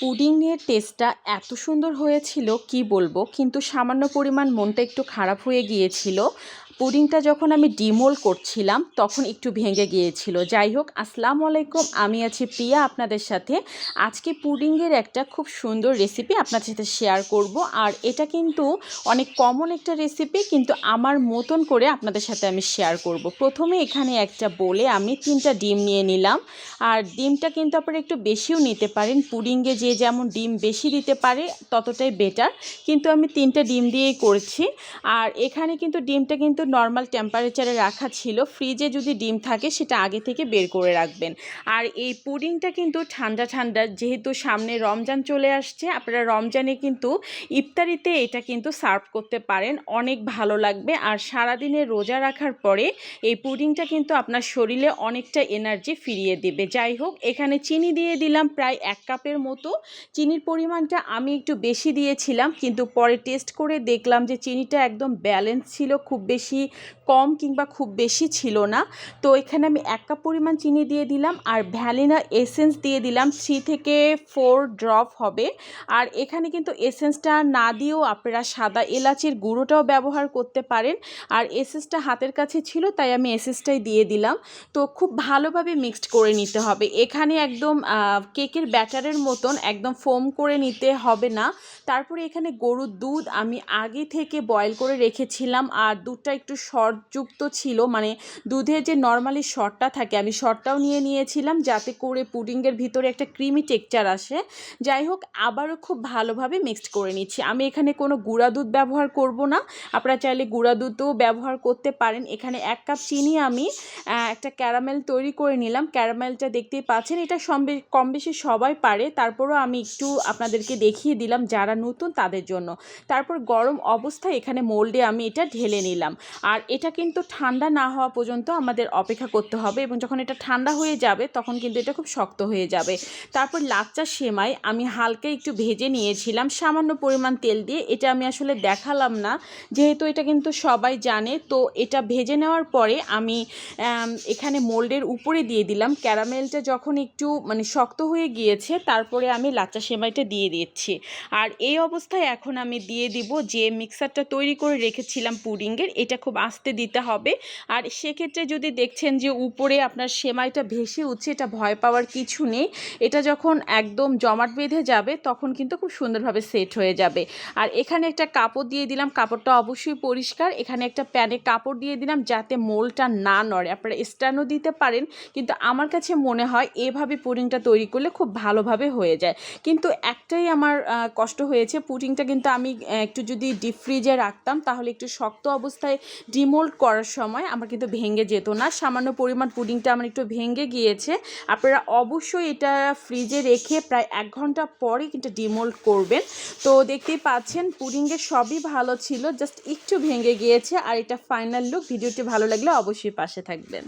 পুডিংয়ের টেস্টটা এত সুন্দর হয়েছিল, কি বলব? কিন্তু সামান্য পরিমাণ মনটা একটু খারাপ হয়ে গিয়েছিল। পুডিংটা যখন আমি ডিমোল করছিলাম, তখন একটু ভেঙে গিয়েছিল। যাই হোক, আসসালামু আলাইকুম। আমি আছি প্রিয়া আপনাদের সাথে। আজকে পুডিংয়ের একটা খুব সুন্দর রেসিপি আপনাদের সাথে শেয়ার করব। আর এটা কিন্তু অনেক কমন একটা রেসিপি কিন্তু আমার মতন করে আপনাদের সাথে আমি শেয়ার করব। প্রথমে এখানে একটা বলে আমি তিনটা ডিম নিয়ে নিলাম। আর ডিমটা কিন্তু আপনারা একটু বেশিও নিতে পারেন। পুডিংয়ে যে যেমন ডিম বেশি দিতে পারে, ততটাই বেটার কিন্তু আমি তিনটা ডিম দিয়েই করছি। আর এখানে কিন্তু ডিমটা কিন্তু নর্মাল টেম্পারেচারে রাখা ছিল ফ্রিজে যদি ডিম থাকে সেটা আগে থেকে বের করে রাখবেন। আর এই পুডিংটা কিন্তু ঠান্ডা ঠান্ডা, যেহেতু সামনে রমজান চলে আসছে, আপনারা রমজানে কিন্তু ইফতারিতে এটা কিন্তু সার্ভ করতে পারেন, অনেক ভালো লাগবে। আর সারাদিনে রোজা রাখার পরে এই পুডিংটা কিন্তু আপনার শরীরে অনেকটা এনার্জি ফিরিয়ে দেবে। যাই হোক, এখানে চিনি দিয়ে দিলাম প্রায় এক কাপের মতো। চিনির পরিমাণটা আমি একটু বেশি দিয়েছিলাম, কিন্তু পরে টেস্ট করে দেখলাম যে চিনিটা একদম ব্যালেন্স ছিল, খুব বেশি কম কিংবা খুব বেশি ছিল না। তো এখানে আমি এক কাপ পরিমাণ চিনি দিয়ে দিলাম আর ভ্যালিনা এসেন্স দিয়ে দিলাম। থ্রি থেকে ফোর ড্রপ হবে। আর এখানে কিন্তু এসেন্সটা না দিয়েও আপনারা সাদা এলাচির গুঁড়োটাও ব্যবহার করতে পারেন। আর এসেন্সটা হাতের কাছে ছিল, তাই আমি এসেন্সটাই দিয়ে দিলাম। তো খুব ভালোভাবে মিক্সড করে নিতে হবে। এখানে একদম কেকের ব্যাটারের মতন একদম ফোম করে নিতে হবে না। তারপরে এখানে গরুর দুধ আমি আগে থেকে বয়েল করে রেখেছিলাম। আর দুধটা একটু শর্টযুক্ত ছিল মানে দুধের যে নর্মালি শর্টটা থাকে, আমি শর্টটাও নিয়ে নিয়েছিলাম যাতে করে পুডিংয়ের ভিতরে একটা ক্রিমি টেক্সচার আসে। যাই হোক, আবারও খুব ভালোভাবে মিক্সড করে নিচ্ছি। আমি এখানে কোনো গুঁড়া দুধ ব্যবহার করব না। আপনারা চাইলে গুঁড়া দুধও ব্যবহার করতে পারেন। এখানে এক কাপ চিনি আমি একটা ক্যারামেল তৈরি করে নিলাম। ক্যারামেলটা দেখতেই পাচ্ছেন, এটা কম বেশি সবাই পারে। তারপরও আমি একটু আপনাদেরকে দেখিয়ে দিলাম যারা নতুন তাদের জন্য। তারপর গরম অবস্থায় এখানে মোল্ডে আমি এটা ঢেলে নিলাম। আর এটা কিন্তু ঠান্ডা না হওয়া পর্যন্ত আমাদের অপেক্ষা করতে হবে এবং যখন এটা ঠান্ডা হয়ে যাবে, তখন কিন্তু এটা খুব শক্ত হয়ে যাবে। তারপর লাচ্চা সেমাই আমি হালকা একটু ভেজে নিয়েছিলাম, সামান্য পরিমাণ তেল দিয়ে। এটা আমি আসলে দেখালাম না, যেহেতু এটা কিন্তু সবাই জানে, তো এটা ভেজে নেওয়ার পরে আমি এখানে মোল্ডের উপরে দিয়ে দিলাম। ক্যারামেলটা যখন একটু মানে শক্ত হয়ে গিয়েছে, তারপরে আমি লাচ্চা সেমাইটা দিয়ে দিচ্ছি। আর এই অবস্থায় এখন আমি দিয়ে দিব যে মিক্সারটা তৈরি করে রেখেছিলাম পুডিংয়ের, এটা খুব আস্তে দিতে হবে। আর সেক্ষেত্রে যদি দেখছেন যে উপরে আপনার সেমাইটা ভেসে উঠছে, এটা ভয় পাওয়ার কিছু নেই। এটা যখন একদম জমাট বেঁধে যাবে, তখন কিন্তু খুব সুন্দরভাবে সেট হয়ে যাবে। আর এখানে একটা কাপড় দিয়ে দিলাম। কাপড়টা অবশ্যই পরিষ্কার। এখানে একটা প্যানে কাপড় দিয়ে দিলাম যাতে মোলটা না নড়ে। আপনারা স্ট্যান্ডও দিতে পারেন, কিন্তু আমার কাছে মনে হয় এভাবে পুডিংটা তৈরি করলে খুব ভালোভাবে হয়ে যায়। কিন্তু একটাই আমার কষ্ট হয়েছে, পুডিংটা কিন্তু আমি একটু যদি ডিপ ফ্রিজে রাখতাম, তাহলে একটু শক্ত অবস্থায় ডিমোল্ড করার সময় আমার কিন্তু ভেঙে যেত না। সামান্য পরিমাণ পুডিংটা আমার একটু ভেঙে গিয়েছে। আপনারা অবশ্যই এটা ফ্রিজে রেখে প্রায় এক ঘণ্টা পরে কিন্তু ডিমোল্ড করবেন। তো দেখতেই পাচ্ছেন পুডিংয়ের সবই ভালো ছিল জাস্ট একটু ভেঙে গিয়েছে। আর এটা ফাইনাল লুক ভিডিওটি ভালো লাগলে অবশ্যই পাশে থাকবেন।